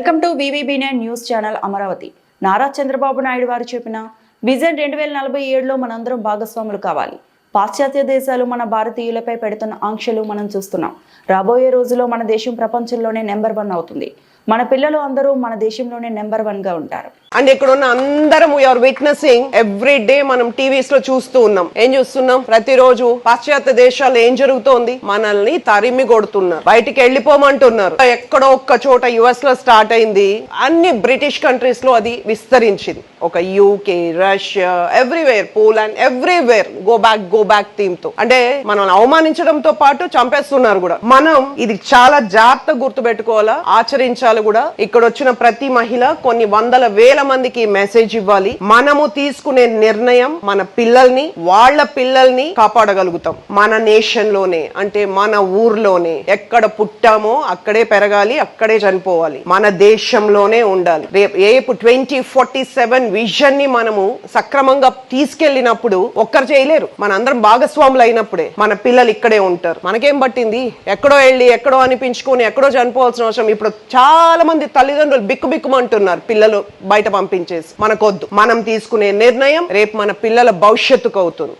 Welcome to BBB news channel Amaravati. Nara Chandrababu Naidu వారు చెప్పిన vision రెండు వేల నలభై ఏడులో మనందరం భాగస్వాములు కావాలి. పాశ్చాత్య దేశాలు మన భారతీయులపై పెడుతున్న ఆంక్షలు మనం చూస్తున్నాం. రాబోయే రోజుల్లో మన దేశం ప్రపంచంలోనే నెంబర్ వన్ అవుతుంది. మన పిల్లలు అందరూ మన దేశంలోనే నెంబర్ వన్గా ఉంటారు. అండ్ ఇక్కడ ఉన్న అందరం వీఆర్ విట్నెసింగ్ ఎవ్రీ డే మనం టీవీస్లో చూస్తూ ఉన్నాం. ఏం చూస్తున్నాం? ప్రతిరోజు పాశ్చాత్య దేశాలు ఏం జరుగుతోంది? మనల్ని తరిమి కొడుతున్నారు. బయటికి వెళ్ళిపోమంటున్నారు. ఎక్కడో ఒక్క చోట యుఎస్లో స్టార్ట్ అయింది. అన్ని బ్రిటిష్ కంట్రీస్లో అది విస్తరించింది. ఒక UK Russia everywhere Poland everywhere go back go back థీమ్తో. అంటే మనం అవమానించడంతో పాటు చంపేస్తున్నారు కూడా. మనం ఇది చాలా జాగ్రత్త గుర్తు పెట్టుకోవాలా ఆచరించాలి కూడా ఇక్కడ వచ్చిన ప్రతి మహిళ కొన్ని వందల వేల మందికి మెసేజ్ ఇవ్వాలి. మనము తీసుకునే నిర్ణయం మన పిల్లల్ని వాళ్ళ పిల్లల్ని కాపాడగలుగుతాం. మన నేషన్లోనే అంటే మన ఊర్లోనే ఎక్కడ పుట్టామో అక్కడే పెరగాలి అక్కడే చనిపోవాలి. మన దేశంలోనే ఉండాలి. రేపు రేపు ట్వంటీ ఫార్టీ సెవెన్ విజన్ని మనము సక్రమంగా తీసుకెళ్ళినప్పుడు ఒక్కరు చేయలేరు. మన అందరం భాగస్వాములు అయినప్పుడే. మన పిల్లలు ఇక్కడే ఉంటారు. మనకేం పట్టింది? ఎక్కడో వెళ్ళి ఎక్కడో అనిపించుకొని ఎక్కడో చనిపోవాల్సిన అవసరం. ఇప్పుడు చాలా చాలా మంది తల్లిదండ్రులు బిక్కు బిక్కుమంటున్నారు పిల్లలు బయట పంపించేసి. మనకొద్దు. మనం తీసుకునే నిర్ణయం రేపు మన పిల్లల భవిష్యత్తుకు అవుతుంది.